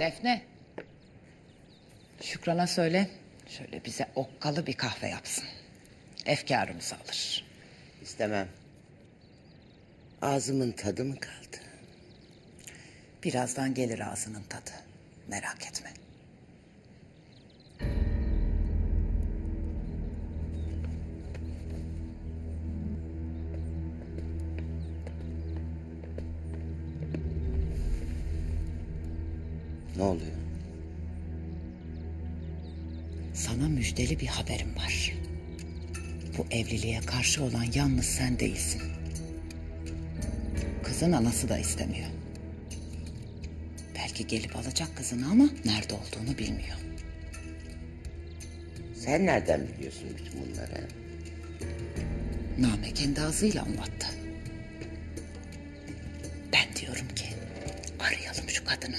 Defne. Şükran'a söyle. Şöyle bize okkalı bir kahve yapsın. Efkarımızı alır. İstemem. Ağzımın tadı mı kaldı? Birazdan gelir ağzının tadı. Merak etme. Ne oluyor? Sana müjdeli bir haberim var. Bu evliliğe karşı olan yalnız sen değilsin. Kızın anası da istemiyor. Belki gelip alacak kızını ama nerede olduğunu bilmiyor. Sen nereden biliyorsun bütün bunları? Name kendi ağzıyla anlattı. Ben diyorum ki arayalım şu kadını.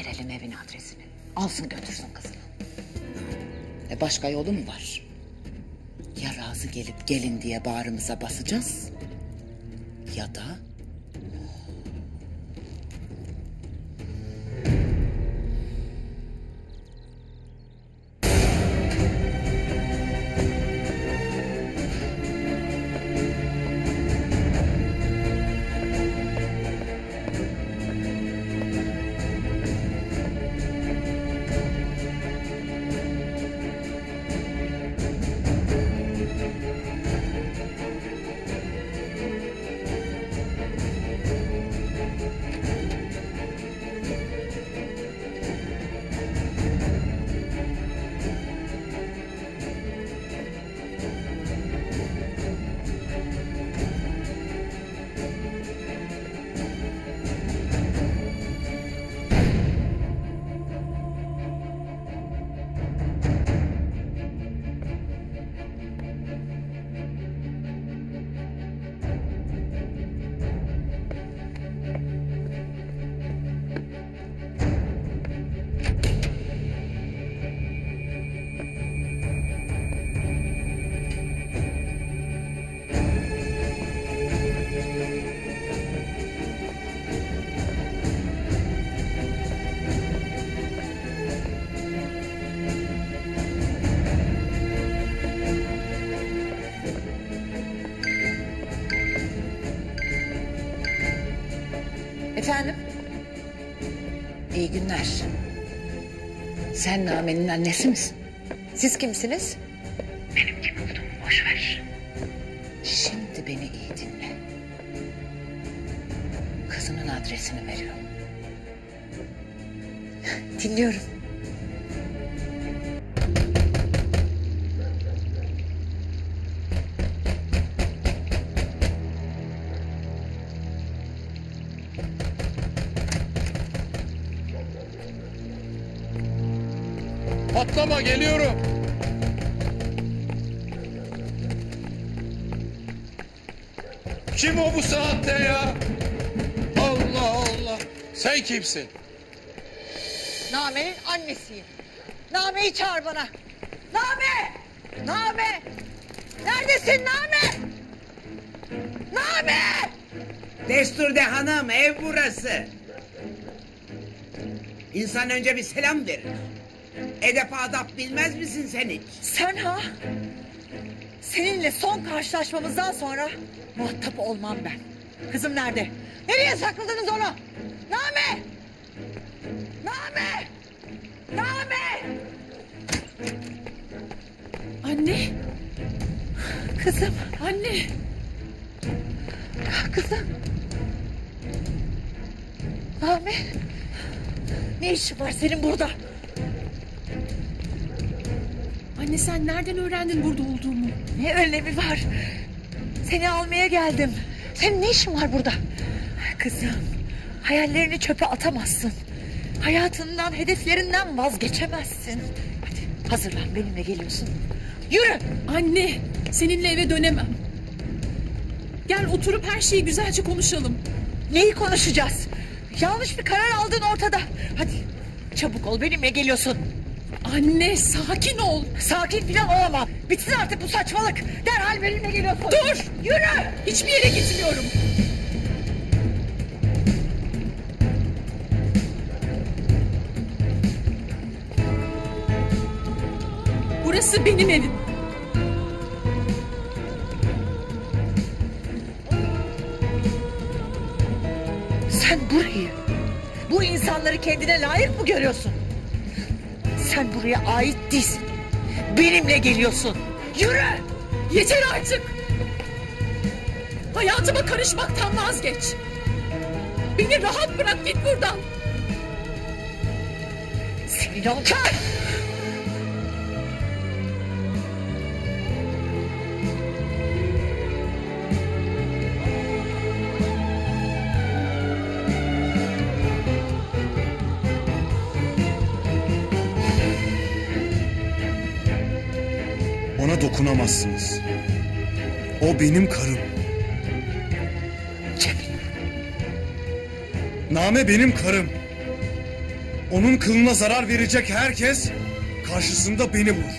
Verelim evin adresini. Alsın götürsün kızını. E başka yolu mu var? Ya razı gelip gelin diye bağrımıza basacağız. Ya da Sen Name'nin annesi misin? Siz kimsiniz? Benim kim olduğumu boş ver. Şimdi beni iyi dinle. Kızının adresini veriyorum. Dinliyorum. Geliyorum. Kim o bu saatte ya? Allah Allah. Sen kimsin? Name'nin annesiyim. Name'yi çağır bana. Name! Name! Neredesin Name? Name! Destur hanım ev burası. İnsan önce bir selam verir. Edep adap bilmez misin sen hiç? Sen ha? Seninle son karşılaşmamızdan sonra muhatap olmam ben. Kızım nerede? Nereye sakladınız onu? Name! Name! Name! Anne, Kızım, anne. kızım. Name! Ne işin var senin burada? Anne sen nereden öğrendin burada olduğumu? Ne önemi var? Seni almaya geldim. Senin ne işin var burada? Kızım, hayallerini çöpe atamazsın. Hayatından, hedeflerinden vazgeçemezsin. Hadi hazırlan benimle geliyorsun. Yürü! Anne, seninle eve dönemem. Gel oturup her şeyi güzelce konuşalım. Neyi konuşacağız? Yanlış bir karar aldın ortada. Hadi çabuk ol benimle geliyorsun. Anne sakin ol. Sakin filan olamam. Bitsin artık bu saçmalık. Derhal benimle geliyorsun. Dur. Yürü. Hiçbir yere gitmiyorum. Burası benim evim. Sen burayı, bu insanları kendine layık mı görüyorsun? Sen buraya ait değilsin. Benimle geliyorsun. Yürü! Yeter artık. Hayatıma karışmaktan vazgeç. Beni rahat bırak git buradan. Senin alçak! Ona dokunamazsınız. O benim karım. Cemil, Name benim karım. Onun kılına zarar verecek herkes karşısında beni bulur.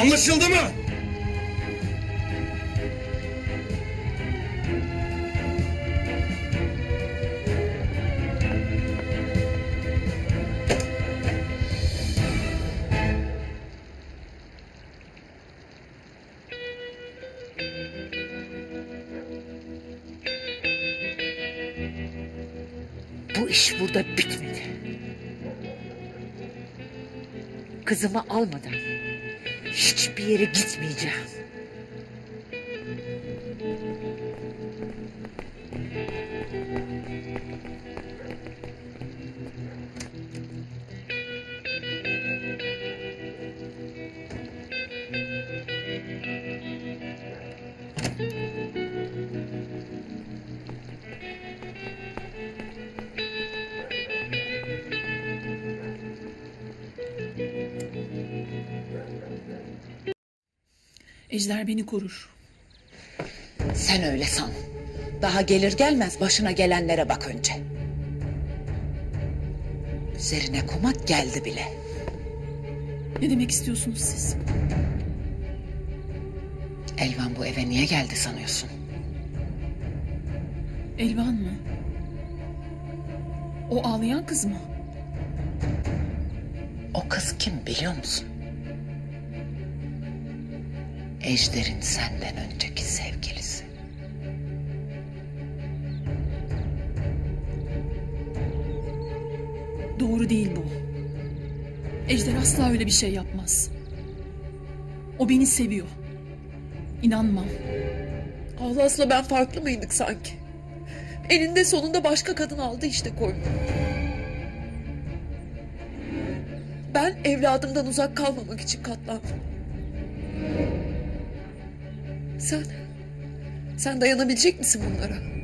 Anlaşıldı mı? Burada bitmedi. Kızımı almadan hiçbir yere gitmeyeceğim. Ejder beni korur. Sen öyle san. Daha gelir gelmez başına gelenlere bak önce. Üzerine komak geldi bile. Ne demek istiyorsunuz siz? Elvan bu eve niye geldi sanıyorsun? Elvan mı? O ağlayan kız mı? O kız kim biliyor musun? Ejder'in senden önceki sevgilisi. Doğru değil bu. Ejder asla öyle bir şey yapmaz. O beni seviyor. İnanmam. Ahlas'la ben farklı mıydık sanki? Eninde sonunda başka kadın aldı işte koynu. Ben evladımdan uzak kalmamak için katlandım. Sen, sen dayanabilecek misin bunlara?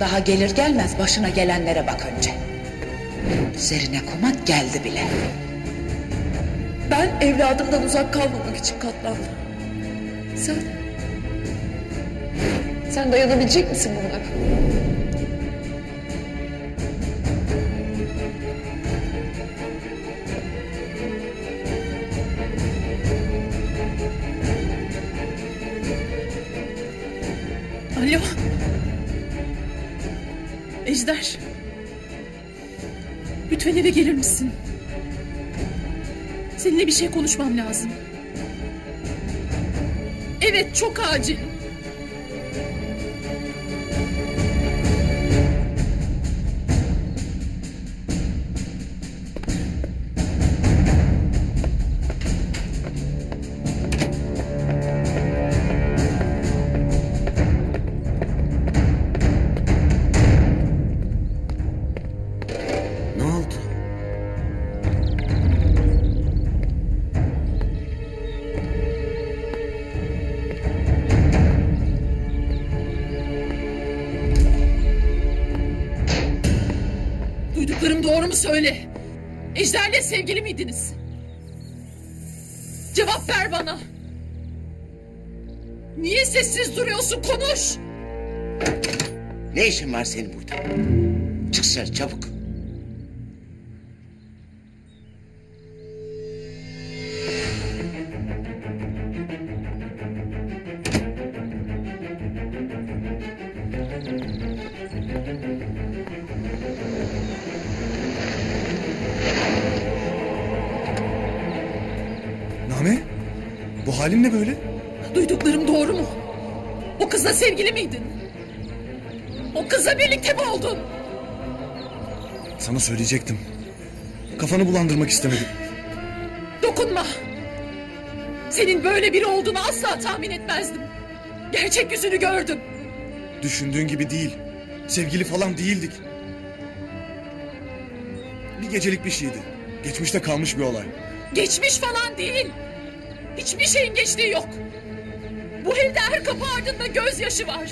Daha gelir gelmez başına gelenlere bak önce. Üzerine komak geldi bile. Ben evladımdan uzak kalmamak için katlandım. Sen, sen dayanabilecek misin bunlara? Alo. Ejder. Lütfen eve gelir misin? Seninle bir şey konuşmam lazım. Evet çok acil. Söyle? Ejder'le sevgili miydiniz? Cevap ver bana. Niye sessiz duruyorsun? Konuş. Ne işin var senin burada? Çık dışarı çabuk. Halin ne böyle? Duyduklarım doğru mu? O kızla sevgili miydin? O kızla birlikte mi oldun? Sana söyleyecektim. Kafanı bulandırmak istemedim. Dokunma. Senin böyle biri olduğunu asla tahmin etmezdim. Gerçek yüzünü gördüm. Düşündüğün gibi değil. Sevgili falan değildik. Bir gecelik bir şeydi. Geçmişte kalmış bir olay. Geçmiş falan değil. Hiçbir şeyin geçtiği yok. Bu evde her kapı ardında gözyaşı var.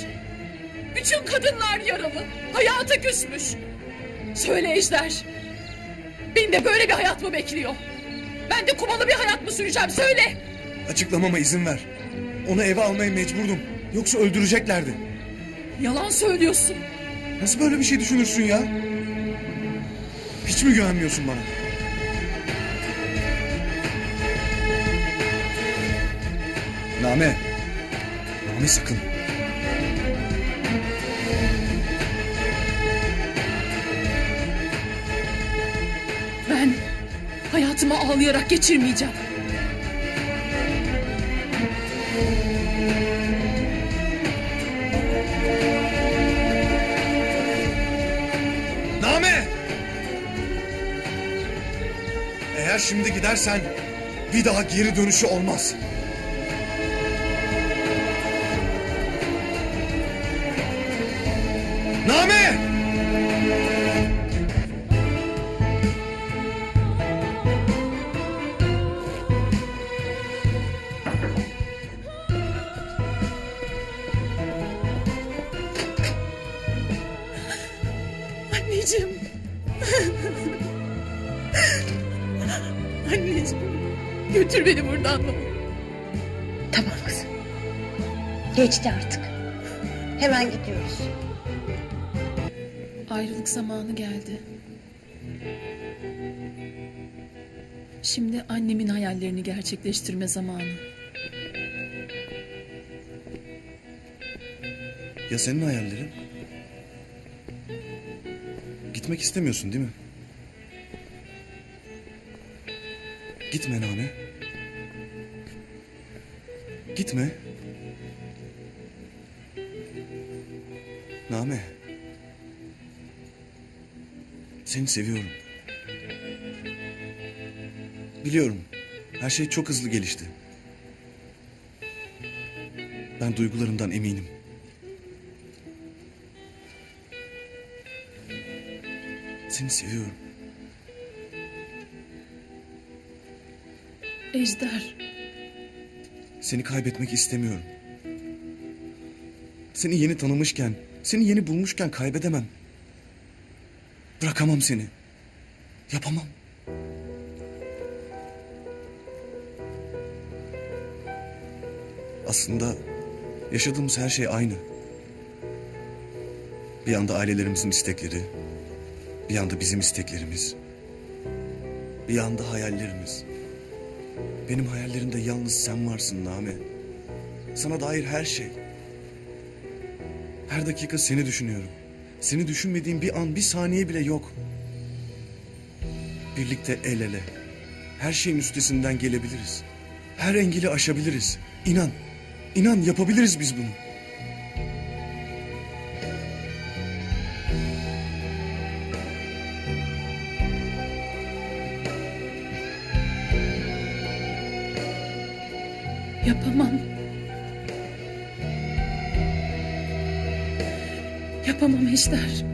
Bütün kadınlar yaralı. Hayata küsmüş. Söyle Ejder. Beni de böyle bir hayat mı bekliyor? Ben de kumalı bir hayat mı süreceğim? Söyle. Açıklamama izin ver. Onu eve almaya mecburdum. Yoksa öldüreceklerdi. Yalan söylüyorsun. Nasıl böyle bir şey düşünürsün ya? Hiç mi güvenmiyorsun bana? Name. Name sakın. Ben hayatımı ağlayarak geçirmeyeceğim. Name! Eğer şimdi gidersen bir daha geri dönüşü olmaz. Name! Anneciğim. Anneciğim. Götür beni buradan ne olur. Tamam kızım. Geçti artık. Hemen gidiyoruz. Ayrılık zamanı geldi. Şimdi annemin hayallerini gerçekleştirme zamanı. Ya senin hayallerin? Gitmek istemiyorsun değil mi? Gitme Name. Gitme. Name. Seni seviyorum. Biliyorum. Her şey çok hızlı gelişti. Ben duygularımdan eminim. Seni seviyorum. Ejder. Seni kaybetmek istemiyorum. Seni yeni tanımışken, seni yeni bulmuşken kaybedemem. Bırakamam seni. Yapamam. Aslında yaşadığımız her şey aynı. Bir yanda ailelerimizin istekleri, bir yanda bizim isteklerimiz, bir yanda hayallerimiz. Benim hayallerimde yalnız sen varsın Name. Sana dair her şey. Her dakika seni düşünüyorum. Seni düşünmediğim bir an, bir saniye bile yok. Birlikte el ele. Her şeyin üstesinden gelebiliriz. Her engeli aşabiliriz. İnan. İnan yapabiliriz biz bunu. Yapamam. Yapamam Ejder.